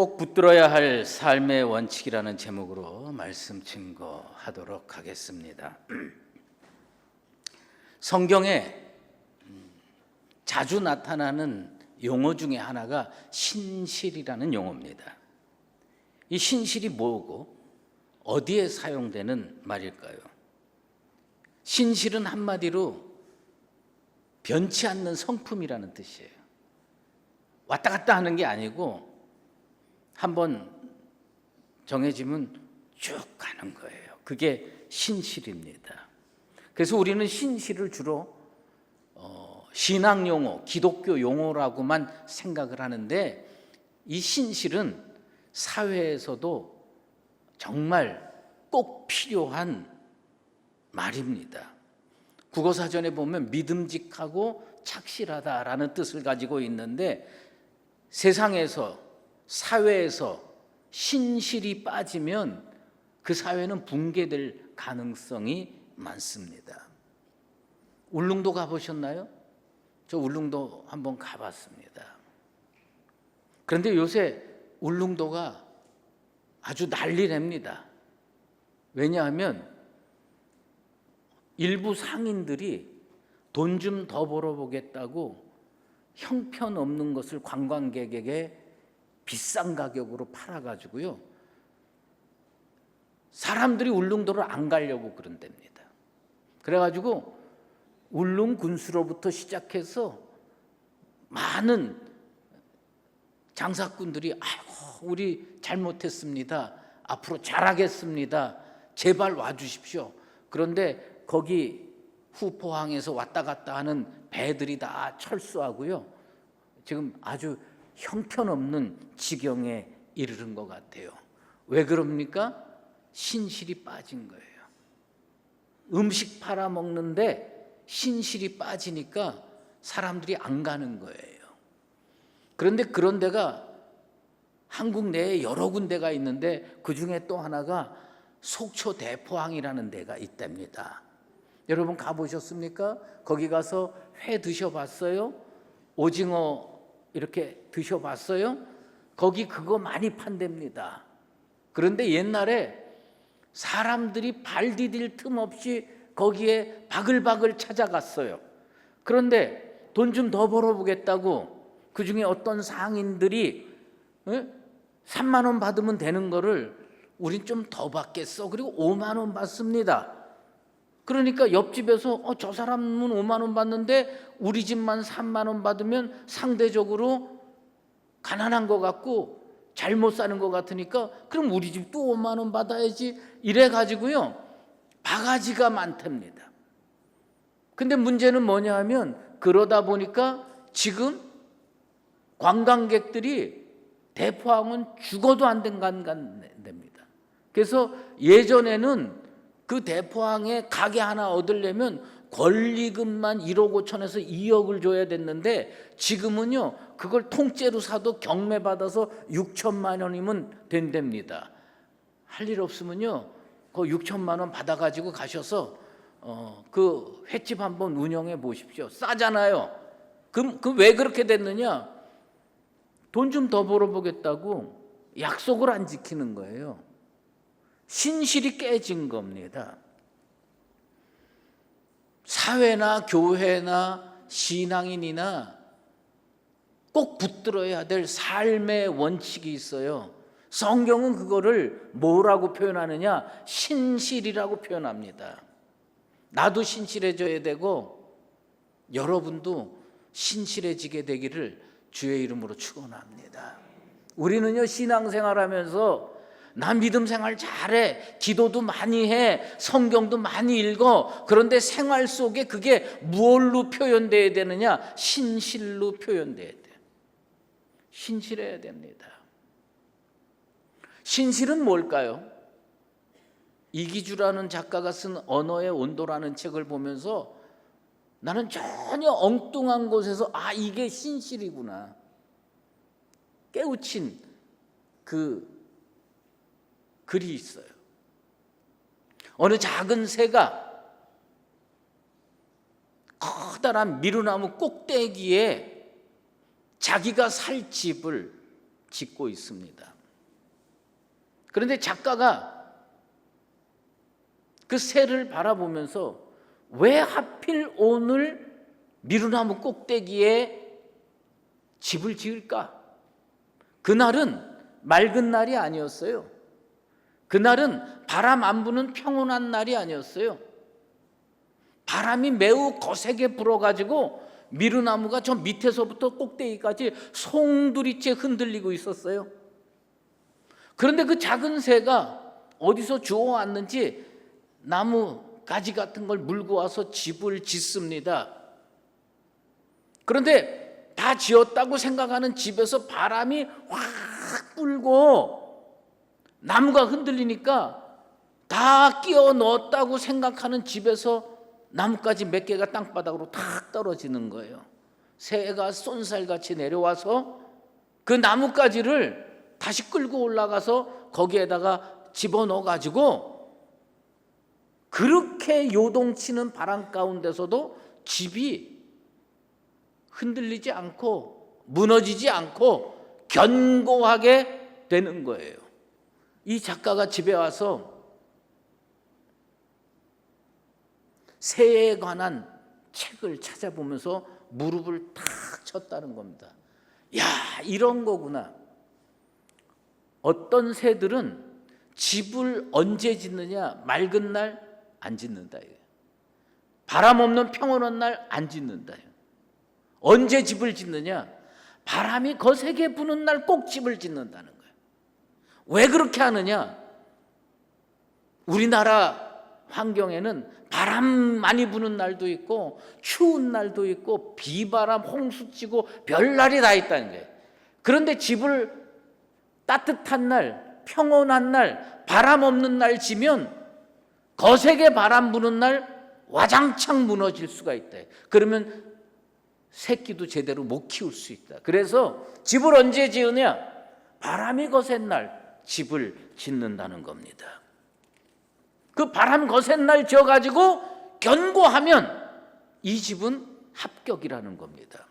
꼭 붙들어야 할 삶의 원칙이라는 제목으로 말씀 증거하도록 하겠습니다. 성경에 음, 자주 나타나는 용어 중에 하나가 신실이라는 용어입니다. 이 신실이 뭐고 어디에 사용되는 말일까요? 신실은 한마디로 변치 않는 성품이라는 뜻이에요. 왔다 갔다 하는 게 아니고 한번 정해지면 쭉 가는 거예요. 그게 신실입니다. 그래서 우리는 신실을 주로 어, 신앙 용어, 기독교 용어라고만 생각을 하는데 이 신실은 사회에서도 정말 꼭 필요한 말입니다. 국어 사전에 보면 믿음직하고 착실하다라는 뜻을 가지고 있는데 세상에서 사회에서 신실이 빠지면 그 사회는 붕괴될 가능성이 많습니다. 울릉도 가보셨나요? 저 울릉도 한번 가봤습니다. 그런데 요새 울릉도가 아주 난리랍니다. 왜냐하면 일부 상인들이 돈 좀 더 벌어보겠다고 형편없는 것을 관광객에게 비싼 가격으로 팔아가지고요. 사람들이 울릉도를 안 가려고 그런답니다. 그래가지고 울릉 군수로부터 시작해서 많은 장사꾼들이 아이고 우리 잘못했습니다. 앞으로 잘하겠습니다. 제발 와주십시오. 그런데 거기 후포항에서 왔다 갔다 하는 배들이 다 철수하고요. 지금 아주 형편없는 지경에 이르는 것 같아요. 왜 그럽니까? 신실이 빠진 거예요. 음식 팔아 먹는데 신실이 빠지니까 사람들이 안 가는 거예요. 그런데 그런 데가 한국 내에 여러 군데가 있는데 그 중에 또 하나가 속초 대포항이라는 데가 있답니다. 여러분 가보셨습니까? 거기 가서 회 드셔봤어요? 오징어 이렇게 드셔봤어요? 거기 그거 많이 판답니다. 그런데 옛날에 사람들이 발 디딜 틈 없이 거기에 바글바글 찾아갔어요. 그런데 돈 좀 더 벌어보겠다고 그 중에 어떤 상인들이 에? 3만 원 받으면 되는 거를 우린 좀 더 받겠어. 그리고 5만 원 받습니다. 그러니까 옆집에서 어, 저 사람은 5만 원 받는데 우리 집만 3만 원 받으면 상대적으로 가난한 것 같고 잘 못 사는 것 같으니까 그럼 우리 집도 5만 원 받아야지 이래 가지고요. 바가지가 많답니다. 근데 문제는 뭐냐 하면 그러다 보니까 지금 관광객들이 대포항은 죽어도 안 된간됩니다. 그래서 예전에는 그 대포항에 가게 하나 얻으려면 권리금만 1억 5천에서 2억을 줘야 됐는데 지금은요 그걸 통째로 사도 경매 받아서 6천만 원이면 된답니다. 할 일 없으면요 그 6천만 원 받아가지고 가셔서 어, 그 횟집 한번 운영해 보십시오. 싸잖아요. 그럼 그 왜 그렇게 됐느냐? 돈 좀 더 벌어보겠다고 약속을 안 지키는 거예요. 신실이 깨진 겁니다. 사회나 교회나 신앙인이나 꼭 붙들어야 될 삶의 원칙이 있어요. 성경은 그거를 뭐라고 표현하느냐? 신실이라고 표현합니다. 나도 신실해져야 되고 여러분도 신실해지게 되기를 주의 이름으로 축원합니다. 우리는요 신앙생활하면서 나 믿음 생활 잘해. 기도도 많이 해. 성경도 많이 읽어. 그런데 생활 속에 그게 무엇로 표현돼야 되느냐? 신실로 표현돼야 돼. 신실해야 됩니다. 신실은 뭘까요? 이기주라는 작가가 쓴 언어의 온도라는 책을 보면서 나는 전혀 엉뚱한 곳에서 아 이게 신실이구나 깨우친 그 글이 있어요. 어느 작은 새가 커다란 미루나무 꼭대기에 자기가 살 집을 짓고 있습니다. 그런데 작가가 그 새를 바라보면서 왜 하필 오늘 미루나무 꼭대기에 집을 지을까? 그날은 맑은 날이 아니었어요. 그날은 바람 안 부는 평온한 날이 아니었어요. 바람이 매우 거세게 불어가지고 미루나무가 저 밑에서부터 꼭대기까지 송두리째 흔들리고 있었어요. 그런데 그 작은 새가 어디서 주워왔는지 나무 가지 같은 걸 물고 와서 집을 짓습니다. 그런데 다 지었다고 생각하는 집에서 바람이 확 불고 나무가 흔들리니까 다 끼워 넣었다고 생각하는 집에서 나뭇가지 몇 개가 땅바닥으로 탁 떨어지는 거예요. 새가 쏜살같이 내려와서 그 나뭇가지를 다시 끌고 올라가서 거기에다가 집어넣어 가지고 그렇게 요동치는 바람 가운데서도 집이 흔들리지 않고 무너지지 않고 견고하게 되는 거예요. 이 작가가 집에 와서 새에 관한 책을 찾아보면서 무릎을 탁 쳤다는 겁니다. 야, 이런 거구나. 어떤 새들은 집을 언제 짓느냐? 맑은 날 안 짓는다. 바람 없는 평온한 날 안 짓는다. 언제 집을 짓느냐? 바람이 거세게 부는 날 꼭 집을 짓는다는. 왜 그렇게 하느냐? 우리나라 환경에는 바람 많이 부는 날도 있고 추운 날도 있고 비바람 홍수 치고 별날이 다 있다는 거예요. 그런데 집을 따뜻한 날, 평온한 날, 바람 없는 날 지면 거세게 바람 부는 날 와장창 무너질 수가 있다. 그러면 새끼도 제대로 못 키울 수 있다. 그래서 집을 언제 지으냐? 바람이 거센 날 집을 짓는다는 겁니다. 그 바람 거센 날 지어가지고 견고하면 이 집은 합격이라는 겁니다.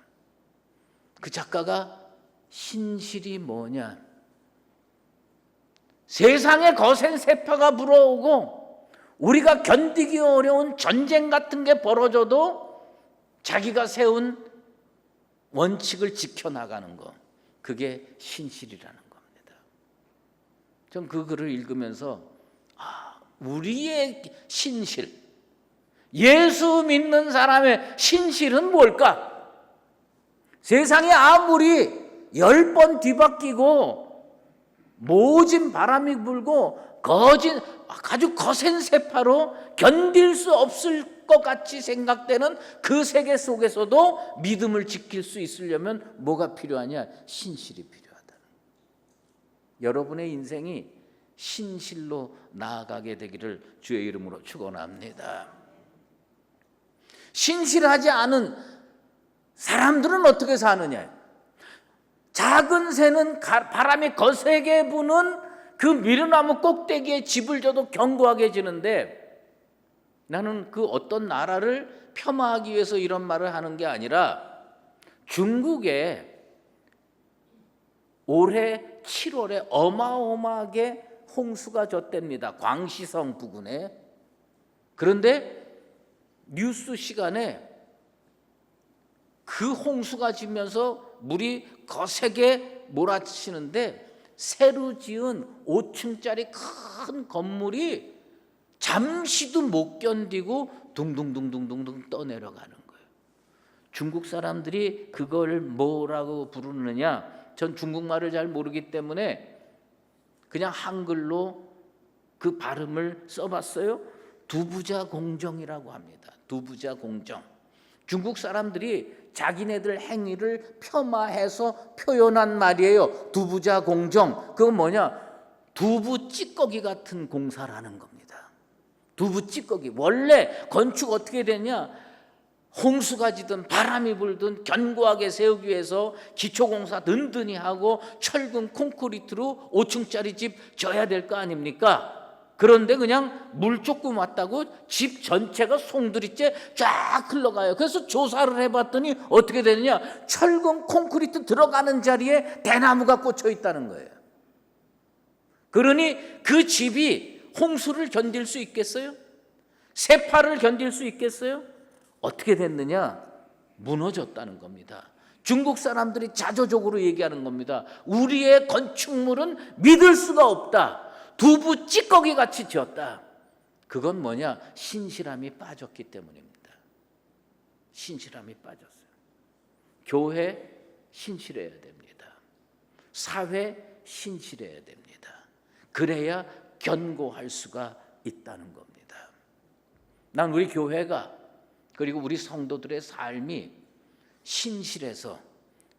그 작가가 신실이 뭐냐? 세상에 거센 세파가 불어오고 우리가 견디기 어려운 전쟁 같은 게 벌어져도 자기가 세운 원칙을 지켜나가는 거. 그게 신실이라는 겁니다. 전 그 글을 읽으면서 아, 우리의 신실, 예수 믿는 사람의 신실은 뭘까? 세상에 아무리 열 번 뒤바뀌고 모진 바람이 불고 거진 아주 거센 세파로 견딜 수 없을 것 같이 생각되는 그 세계 속에서도 믿음을 지킬 수 있으려면 뭐가 필요하냐? 신실이 필요하다. 여러분의 인생이 신실로 나아가게 되기를 주의 이름으로 축원합니다. 신실하지 않은 사람들은 어떻게 사느냐? 작은 새는 바람이 거세게 부는 그 미르나무 꼭대기에 집을 져도 견고하게 지는데 나는 그 어떤 나라를 폄하하기 위해서 이런 말을 하는 게 아니라 중국에 올해 7월에 어마어마하게 홍수가 졌답니다. 광시성 부근에. 그런데 뉴스 시간에 그 홍수가 지면서 물이 거세게 몰아치는데 새로 지은 5층짜리 큰 건물이 잠시도 못 견디고 둥둥둥둥둥둥 떠내려가는 거예요. 중국 사람들이 그걸 뭐라고 부르느냐? 전 중국말을 잘 모르기 때문에 그냥 한글로 그 발음을 써봤어요. 두부자 공정이라고 합니다. 두부자 공정. 중국 사람들이 자기네들 행위를 폄하해서 표현한 말이에요. 두부자 공정. 그건 뭐냐? 두부 찌꺼기 같은 공사라는 겁니다. 두부 찌꺼기. 원래 건축 어떻게 되냐? 홍수가 지든 바람이 불든 견고하게 세우기 위해서 기초공사 든든히 하고 철근 콘크리트로 5층짜리 집 져야 될 거 아닙니까? 그런데 그냥 물 조금 왔다고 집 전체가 송두리째 쫙 흘러가요. 그래서 조사를 해봤더니 어떻게 되느냐? 철근 콘크리트 들어가는 자리에 대나무가 꽂혀 있다는 거예요. 그러니 그 집이 홍수를 견딜 수 있겠어요? 세파를 견딜 수 있겠어요? 어떻게 됐느냐? 무너졌다는 겁니다. 중국 사람들이 자조적으로 얘기하는 겁니다. 우리의 건축물은 믿을 수가 없다. 두부 찌꺼기 같이 지었다. 그건 뭐냐? 신실함이 빠졌기 때문입니다. 신실함이 빠졌어요. 교회 신실해야 됩니다. 사회 신실해야 됩니다. 그래야 견고할 수가 있다는 겁니다. 난 우리 교회가 그리고 우리 성도들의 삶이 신실해서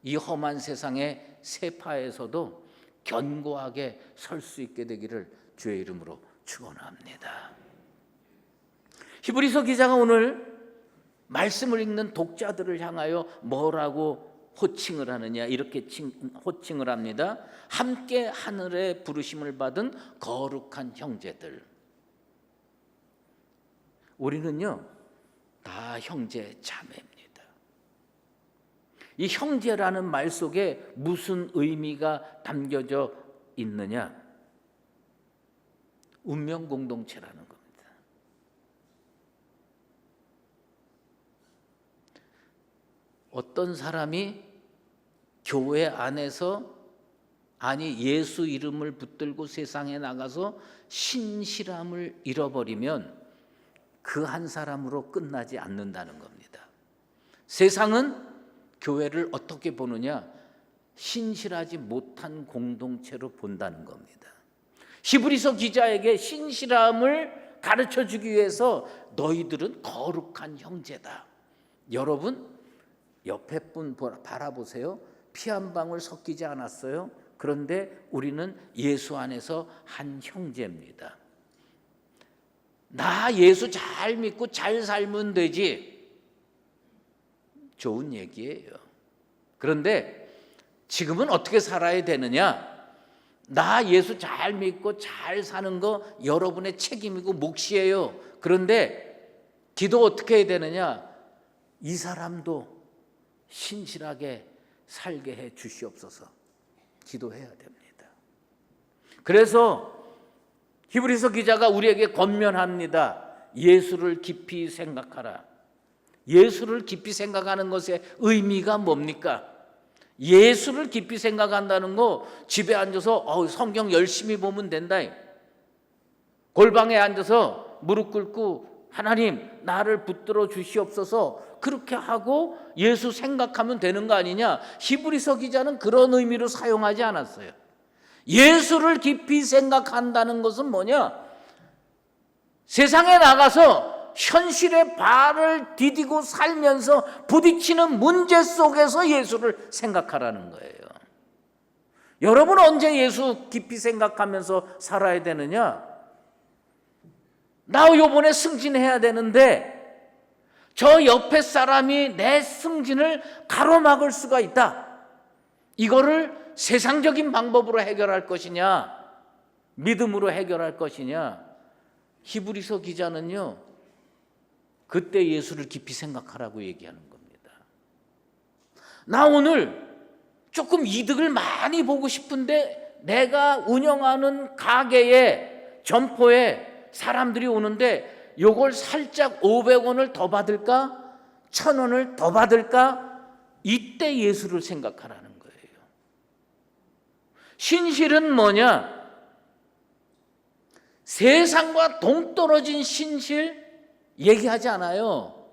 이 험한 세상의 세파에서도 견고하게 설 수 있게 되기를 주의 이름으로 축원합니다. 히브리서 기자가 오늘 말씀을 읽는 독자들을 향하여 뭐라고 호칭을 하느냐 이렇게 칭, 호칭을 합니다. 함께 하늘의 부르심을 받은 거룩한 형제들. 우리는요 다 형제 자매입니다. 이 형제라는 말 속에 무슨 의미가 담겨져 있느냐? 운명 공동체라는 겁니다. 어떤 사람이 교회 안에서 아니 예수 이름을 붙들고 세상에 나가서 신실함을 잃어버리면 그 한 사람으로 끝나지 않는다는 겁니다. 세상은 교회를 어떻게 보느냐? 신실하지 못한 공동체로 본다는 겁니다. 히브리서 기자에게 신실함을 가르쳐 주기 위해서 너희들은 거룩한 형제다. 여러분 옆에 분 바라보세요. 피 한 방울 섞이지 않았어요. 그런데 우리는 예수 안에서 한 형제입니다. 나 예수 잘 믿고 잘 살면 되지. 좋은 얘기예요. 그런데 지금은 어떻게 살아야 되느냐? 나 예수 잘 믿고 잘 사는 거 여러분의 책임이고 몫이에요. 그런데 기도 어떻게 해야 되느냐? 이 사람도 신실하게 살게 해 주시옵소서. 기도해야 됩니다. 그래서 히브리서 기자가 우리에게 권면합니다. 예수를 깊이 생각하라. 예수를 깊이 생각하는 것의 의미가 뭡니까? 예수를 깊이 생각한다는 거 집에 앉아서 어, 성경 열심히 보면 된다. 골방에 앉아서 무릎 꿇고 하나님 나를 붙들어 주시옵소서 그렇게 하고 예수 생각하면 되는 거 아니냐? 히브리서 기자는 그런 의미로 사용하지 않았어요. 예수를 깊이 생각한다는 것은 뭐냐? 세상에 나가서 현실의 발을 디디고 살면서 부딪히는 문제 속에서 예수를 생각하라는 거예요. 여러분 언제 예수 깊이 생각하면서 살아야 되느냐? 나 요번에 승진해야 되는데 저 옆에 사람이 내 승진을 가로막을 수가 있다. 이거를 세상적인 방법으로 해결할 것이냐, 믿음으로 해결할 것이냐. 히브리서 기자는요, 그때 예수를 깊이 생각하라고 얘기하는 겁니다. 나 오늘 조금 이득을 많이 보고 싶은데 내가 운영하는 가게에 점포에 사람들이 오는데 요걸 살짝 500원을 더 받을까? 1000원을 더 받을까? 이때 예수를 생각하라는. 신실은 뭐냐? 세상과 동떨어진 신실 얘기하지 않아요.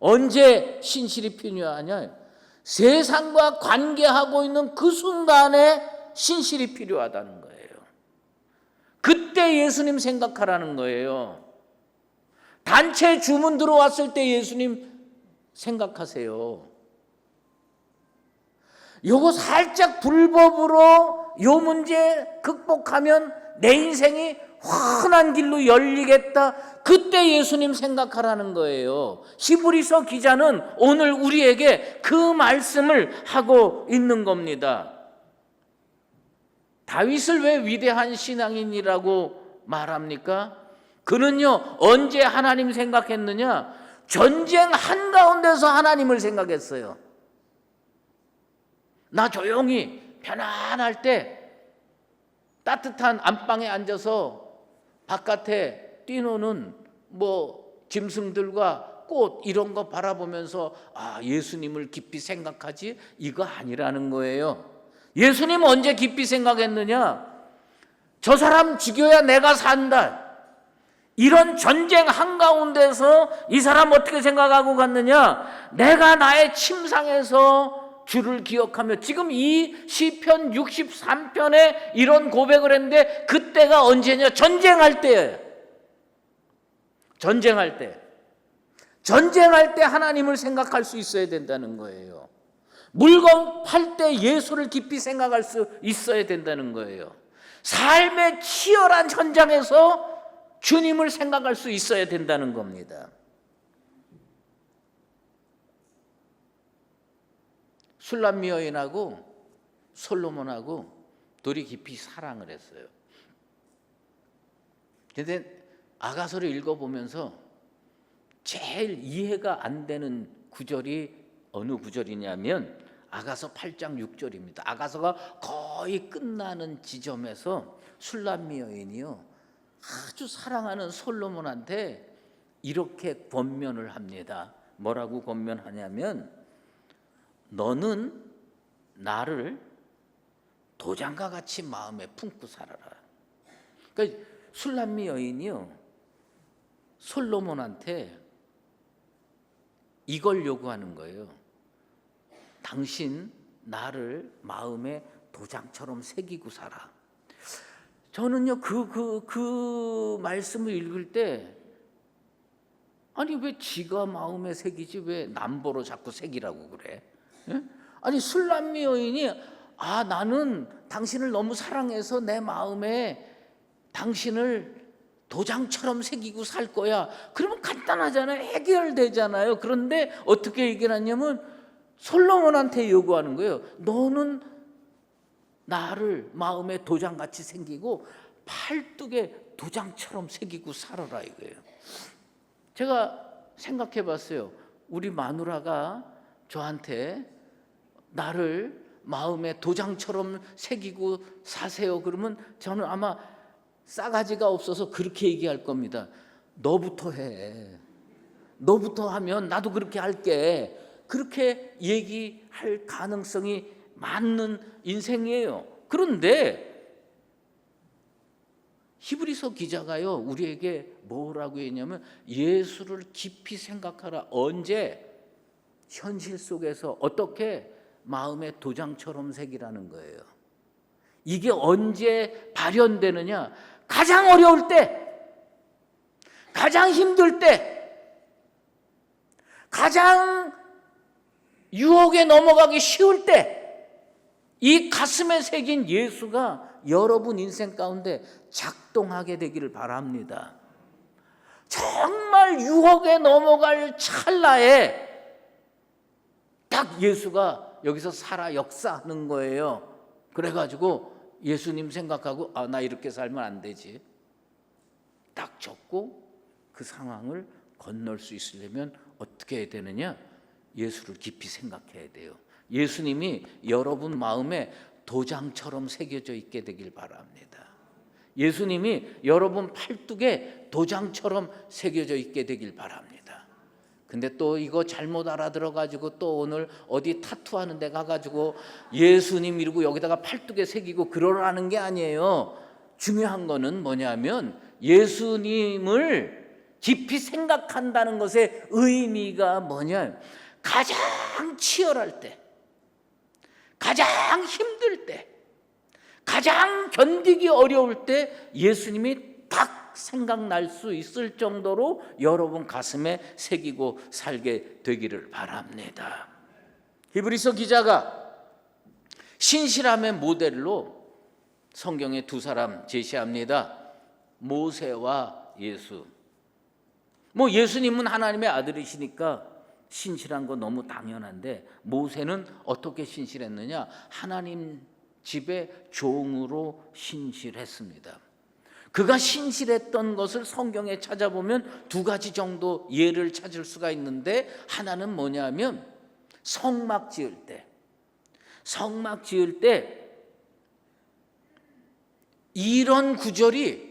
언제 신실이 필요하냐? 세상과 관계하고 있는 그 순간에 신실이 필요하다는 거예요. 그때 예수님 생각하라는 거예요. 단체 주문 들어왔을 때 예수님 생각하세요. 요거 살짝 불법으로 요 문제 극복하면 내 인생이 환한 길로 열리겠다. 그때 예수님 생각하라는 거예요. 히브리서 기자는 오늘 우리에게 그 말씀을 하고 있는 겁니다. 다윗을 왜 위대한 신앙인이라고 말합니까? 그는요, 언제 하나님 생각했느냐? 전쟁 한가운데서 하나님을 생각했어요. 나 조용히 편안할 때 따뜻한 안방에 앉아서 바깥에 뛰노는 뭐 짐승들과 꽃 이런 거 바라보면서 아 예수님을 깊이 생각하지 이거 아니라는 거예요. 예수님 언제 깊이 생각했느냐? 저 사람 죽여야 내가 산다. 이런 전쟁 한가운데서 이 사람 어떻게 생각하고 갔느냐? 내가 나의 침상에서 주를 기억하며 지금 이 시편 63편에 이런 고백을 했는데 그때가 언제냐? 전쟁할 때예요. 전쟁할 때. 전쟁할 때 하나님을 생각할 수 있어야 된다는 거예요. 물건 팔 때 예수를 깊이 생각할 수 있어야 된다는 거예요. 삶의 치열한 현장에서 주님을 생각할 수 있어야 된다는 겁니다. 술람미 여인하고 솔로몬하고 둘이 깊이 사랑을 했어요. 근데 아가서를 읽어보면서 제일 이해가 안 되는 구절이 어느 구절이냐면 아가서 8장 6절입니다. 아가서가 거의 끝나는 지점에서 술람미 여인이요. 아주 사랑하는 솔로몬한테 이렇게 권면을 합니다. 뭐라고 권면하냐면 너는 나를 도장과 같이 마음에 품고 살아라. 그러니까 술람미 여인이요. 솔로몬한테 이걸 요구하는 거예요. 당신 나를 마음에 도장처럼 새기고 살아. 저는요 그 그그 말씀을 읽을 때 아니 왜 지가 마음에 새기지 왜 남보로 자꾸 새기라고 그래? 예? 아니 술람미 여인이 아 나는 당신을 너무 사랑해서 내 마음에 당신을 도장처럼 새기고 살 거야. 그러면 간단하잖아요. 해결되잖아요. 그런데 어떻게 얘기하냐면 솔로몬한테 요구하는 거예요. 너는 나를 마음에 도장같이 생기고 팔뚝에 도장처럼 새기고 살아라 이거예요. 제가 생각해 봤어요. 우리 마누라가 저한테 나를 마음에 도장처럼 새기고 사세요. 그러면 저는 아마 싸가지가 없어서 그렇게 얘기할 겁니다. 너부터 해. 너부터 하면 나도 그렇게 할게. 그렇게 얘기할 가능성이 맞는 인생이에요. 그런데 히브리서 기자가요 우리에게 뭐라고 했냐면 예수를 깊이 생각하라. 언제 현실 속에서 어떻게 마음의 도장처럼 새기라는 거예요. 이게 언제 발현되느냐? 가장 어려울 때, 가장 힘들 때, 가장 유혹에 넘어가기 쉬울 때, 이 가슴에 새긴 예수가 여러분 인생 가운데 작동하게 되기를 바랍니다. 정말 유혹에 넘어갈 찰나에 딱 예수가 여기서 살아 역사하는 거예요. 그래가지고 예수님 생각하고 아 나 이렇게 살면 안 되지. 딱 적고 그 상황을 건널 수 있으려면 어떻게 해야 되느냐? 예수를 깊이 생각해야 돼요. 예수님이 여러분 마음에 도장처럼 새겨져 있게 되길 바랍니다. 예수님이 여러분 팔뚝에 도장처럼 새겨져 있게 되길 바랍니다. 근데 또 이거 잘못 알아들어 가지고 또 오늘 어디 타투하는 데 가 가지고 예수님 이러고 여기다가 팔뚝에 새기고 그러라는 게 아니에요. 중요한 거는 뭐냐면 예수님을 깊이 생각한다는 것의 의미가 뭐냐? 가장 치열할 때, 가장 힘들 때, 가장 견디기 어려울 때 예수님이 딱 생각날 수 있을 정도로 여러분 가슴에 새기고 살게 되기를 바랍니다. 히브리서 기자가 신실함의 모델로 성경에 두 사람 제시합니다. 모세와 예수. 뭐 예수님은 하나님의 아들이시니까 신실한 거 너무 당연한데 모세는 어떻게 신실했느냐? 하나님 집의 종으로 신실했습니다. 그가 신실했던 것을 성경에 찾아보면 두 가지 정도 예를 찾을 수가 있는데 하나는 뭐냐면 성막 지을 때 성막 지을 때 이런 구절이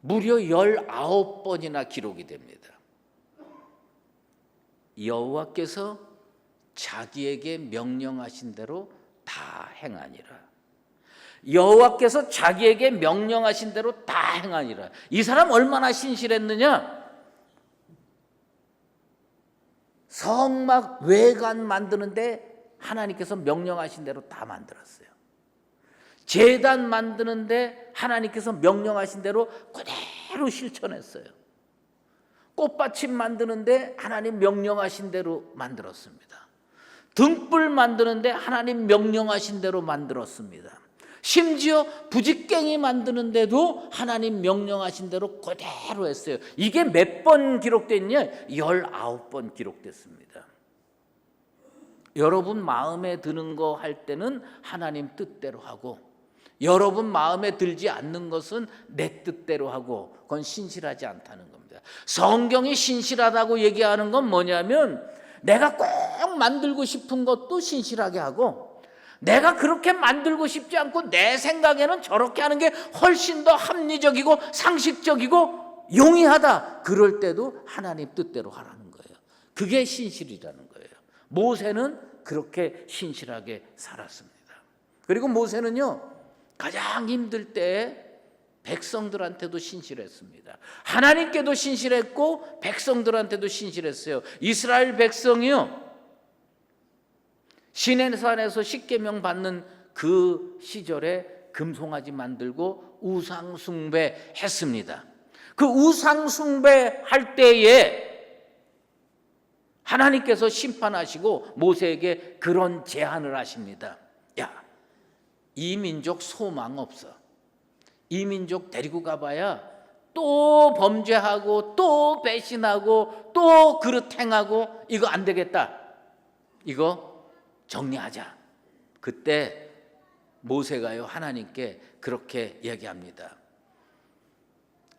무려 19번이나 기록이 됩니다. 여호와께서 자기에게 명령하신 대로 다 행하니라. 여호와께서 자기에게 명령하신 대로 다 행하니라. 이 사람 얼마나 신실했느냐? 성막 외관 만드는데 하나님께서 명령하신 대로 다 만들었어요. 재단 만드는데 하나님께서 명령하신 대로 그대로 실천했어요. 꽃받침 만드는데 하나님 명령하신 대로 만들었습니다. 등불 만드는데 하나님 명령하신 대로 만들었습니다. 심지어 부직갱이 만드는데도 하나님 명령하신 대로 그대로 했어요. 이게 몇 번 기록됐냐? 19번 기록됐습니다. 여러분 마음에 드는 거 할 때는 하나님 뜻대로 하고 여러분 마음에 들지 않는 것은 내 뜻대로 하고 그건 신실하지 않다는 겁니다. 성경이 신실하다고 얘기하는 건 뭐냐면 내가 꼭 만들고 싶은 것도 신실하게 하고 내가 그렇게 만들고 싶지 않고 내 생각에는 저렇게 하는 게 훨씬 더 합리적이고 상식적이고 용이하다. 그럴 때도 하나님 뜻대로 하라는 거예요. 그게 신실이라는 거예요. 모세는 그렇게 신실하게 살았습니다. 그리고 모세는요, 가장 힘들 때 백성들한테도 신실했습니다. 하나님께도 신실했고 백성들한테도 신실했어요. 이스라엘 백성이요. 시내산에서 십계명 받는 그 시절에 금송아지 만들고 우상 숭배 했습니다. 그 우상 숭배 할 때에 하나님께서 심판하시고 모세에게 그런 제안을 하십니다. 야, 이 민족 소망 없어. 이 민족 데리고 가봐야 또 범죄하고 또 배신하고 또 그릇 행하고 이거 안 되겠다. 이거 정리하자. 그때 모세가요 하나님께 그렇게 얘기합니다.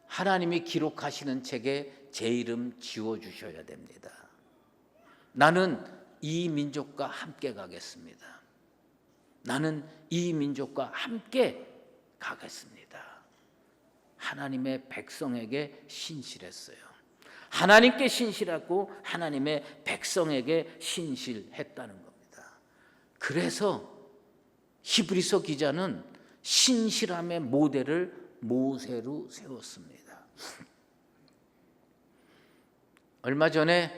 하나님이 기록하시는 책에 제 이름 지워 주셔야 됩니다. 나는 이 민족과 함께 가겠습니다. 나는 이 민족과 함께 가겠습니다. 하나님의 백성에게 신실했어요. 하나님께 신실하고 하나님의 백성에게 신실했다는 겁니다. 그래서 히브리서 기자는 신실함의 모델을 모세로 세웠습니다. 얼마 전에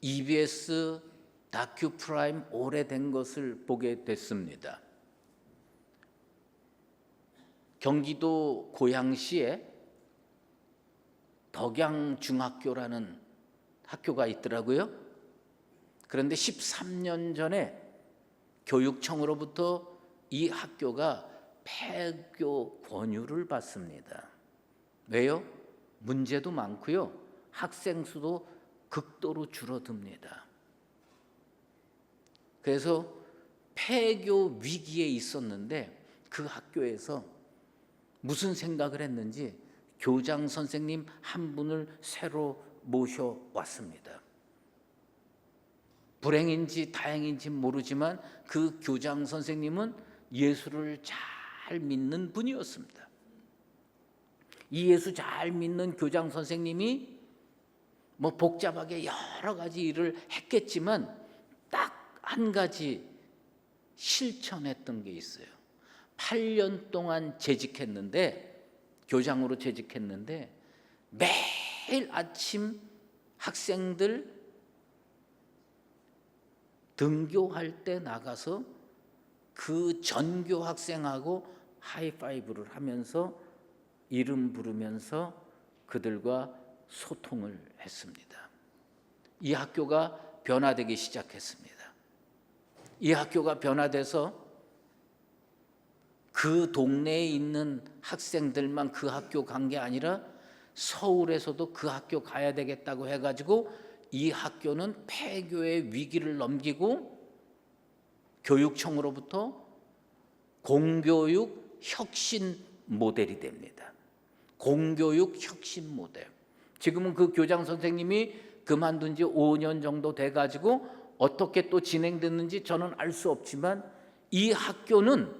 EBS 다큐 프라임 오래된 것을 보게 됐습니다. 경기도 고양시에 덕양중학교라는 학교가 있더라고요. 그런데 13년 전에 교육청으로부터 이 학교가 폐교 권유를 받습니다. 왜요? 문제도 많고요. 학생 수도 극도로 줄어듭니다. 그래서 폐교 위기에 있었는데 그 학교에서 무슨 생각을 했는지 교장 선생님 한 분을 새로 모셔왔습니다. 불행인지 다행인지 모르지만 그 교장 선생님은 예수를 잘 믿는 분이었습니다. 이 예수 잘 믿는 교장 선생님이 뭐 복잡하게 여러 가지 일을 했겠지만 딱 한 가지 실천했던 게 있어요. 8년 동안 재직했는데 교장으로 재직했는데 매일 아침 학생들 등교할 때 나가서 그 전교 학생하고 하이파이브를 하면서 이름 부르면서 그들과 소통을 했습니다. 이 학교가 변화되기 시작했습니다. 이 학교가 변화돼서 그 동네에 있는 학생들만 그 학교 간 게 아니라 서울에서도 그 학교 가야 되겠다고 해가지고 이 학교는 폐교의 위기를 넘기고 교육청으로부터 공교육 혁신 모델이 됩니다. 공교육 혁신 모델. 지금은 그 교장 선생님이 그만둔 지 5년 정도 돼 가지고 어떻게 또 진행됐는지 저는 알 수 없지만 이 학교는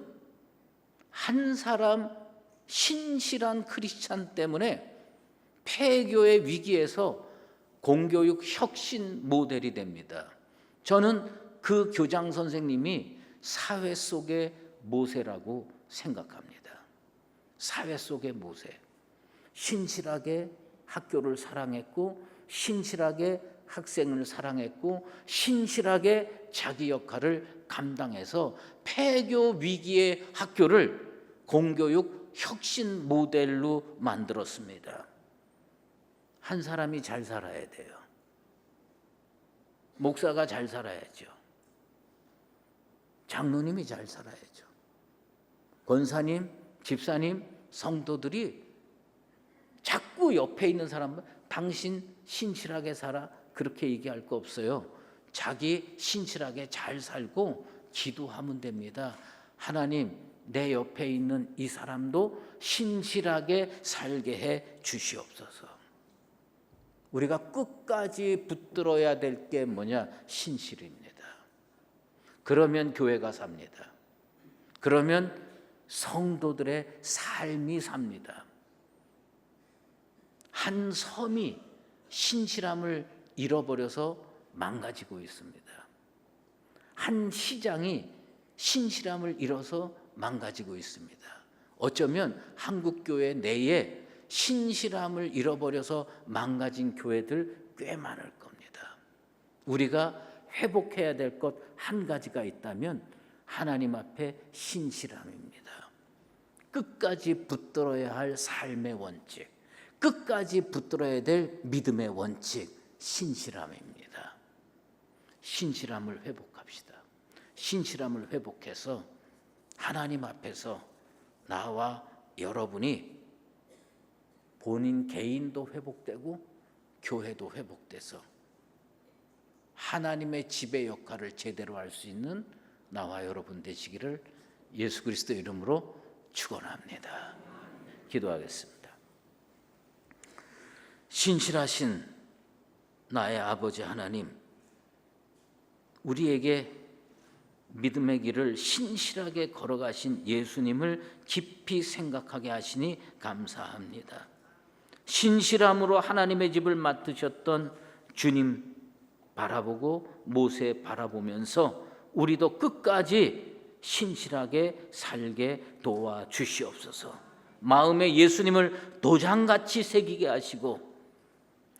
한 사람 신실한 크리스찬 때문에 폐교의 위기에서 공교육 혁신 모델이 됩니다. 저는 그 교장 선생님이 사회 속의 모세라고 생각합니다. 사회 속의 모세. 신실하게 학교를 사랑했고, 신실하게 학생을 사랑했고, 신실하게 자기 역할을 감당해서 폐교 위기의 학교를 공교육 혁신 모델로 만들었습니다. 한 사람이 잘 살아야 돼요. 목사가 잘 살아야죠. 장로님이 잘 살아야죠. 권사님, 집사님, 성도들이 자꾸 옆에 있는 사람은 당신 신실하게 살아 그렇게 얘기할 거 없어요. 자기 신실하게 잘 살고 기도하면 됩니다. 하나님, 내 옆에 있는 이 사람도 신실하게 살게 해 주시옵소서. 우리가 끝까지 붙들어야 될 게 뭐냐? 신실입니다. 그러면 교회가 삽니다. 그러면 성도들의 삶이 삽니다. 한 섬이 신실함을 잃어버려서 망가지고 있습니다. 한 시장이 신실함을 잃어서 망가지고 있습니다. 어쩌면 한국 교회 내에 신실함을 잃어버려서 망가진 교회들 꽤 많을 겁니다. 우리가 회복해야 될 것 한 가지가 있다면 하나님 앞에 신실함입니다. 끝까지 붙들어야 할 삶의 원칙, 끝까지 붙들어야 될 믿음의 원칙, 신실함입니다. 신실함을 회복합시다. 신실함을 회복해서 하나님 앞에서 나와 여러분이 본인 개인도 회복되고 교회도 회복돼서 하나님의 지배 역할을 제대로 할 수 있는 나와 여러분 되시기를 예수 그리스도 이름으로 축원합니다. 기도하겠습니다. 신실하신 나의 아버지 하나님, 우리에게 믿음의 길을 신실하게 걸어가신 예수님을 깊이 생각하게 하시니 감사합니다. 신실함으로 하나님의 집을 맡으셨던 주님 바라보고 모세 바라보면서 우리도 끝까지 신실하게 살게 도와 주시옵소서. 마음에 예수님을 도장같이 새기게 하시고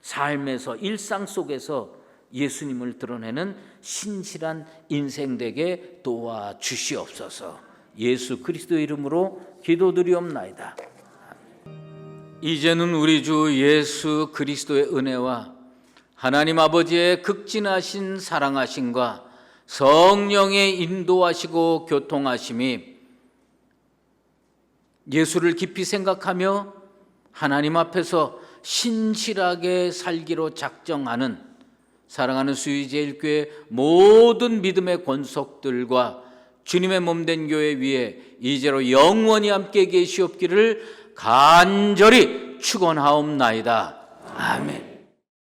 삶에서 일상 속에서 예수님을 드러내는 신실한 인생 되게 도와 주시옵소서. 예수 그리스도 이름으로 기도드리옵나이다. 이제는 우리 주 예수 그리스도의 은혜와 하나님 아버지의 극진하신 사랑하심과 성령의 인도하시고 교통하심이 예수를 깊이 생각하며 하나님 앞에서 신실하게 살기로 작정하는 사랑하는 수의제일교회 모든 믿음의 권속들과 주님의 몸된 교회 위에 이제로 영원히 함께 계시옵기를 간절히 축원하옵나이다. 아멘.